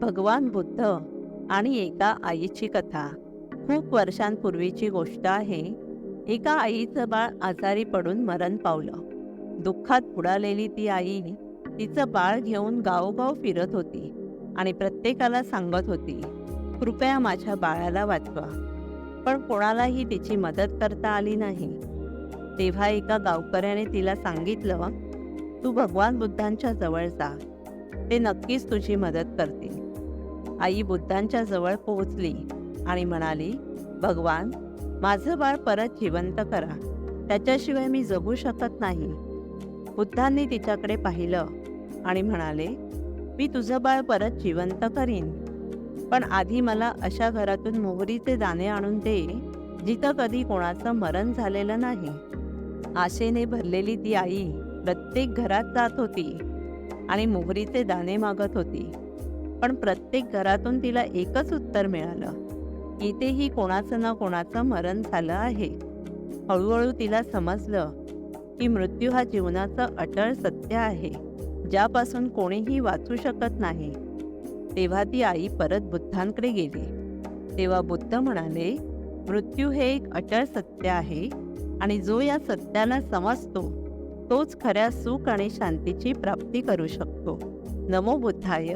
भगवान बुद्ध आणि एका आईची कथा. खूप वर्षांपूर्वीची गोष्ट आहे. एका आईचं बाळ आजारी पडून मरण पावलं. दुःखात बुडालेली ती आई तिचं बाळ घेऊन गावोगाव फिरत होती आणि प्रत्येकाला सांगत होती कृपया माझ्या बाळाला वाचवा. पण कोणालाही तिची मदत करता आली नाही. तेव्हा एका गावकऱ्याने तिला सांगितलं तू भगवान बुद्धांच्या जवळ जा. ते नक्कीच तुझी मदत करतील. आई बुद्धांच्या जवळ पोहोचली आणि म्हणाली भगवान माझं बाळ परत जिवंत करा. त्याच्याशिवाय मी जगू शकत नाही. बुद्धांनी तिच्याकडे पाहिलं आणि म्हणाले मी तुझं बाळ परत जिवंत करीन. पण आधी मला अशा घरातून मोहरीचे दाणे आणून दे जिथं कधी कोणाचं मरण झालेलं नाही. आशेने भरलेली ती आई प्रत्येक घरात जात होती आणि मोहरीचे दाणे मागत होती. पण प्रत्येक घरातून तिला एकच उत्तर मिळालं. इथेही कोणाचं ना कोणाचं मरण झालं आहे. हळूहळू तिला समजलं की मृत्यू हा जीवनाचं अटळ सत्य आहे ज्यापासून कोणीही वाचू शकत नाही. तेव्हा ती आई परत बुद्धांकडे गेली. तेव्हा बुद्ध म्हणाले मृत्यू हे एक अटळ सत्य आहे आणि जो या सत्याला समजतो तोच खऱ्या सुख आणि शांतीची प्राप्ती करू शकतो. नमो बुद्धाय.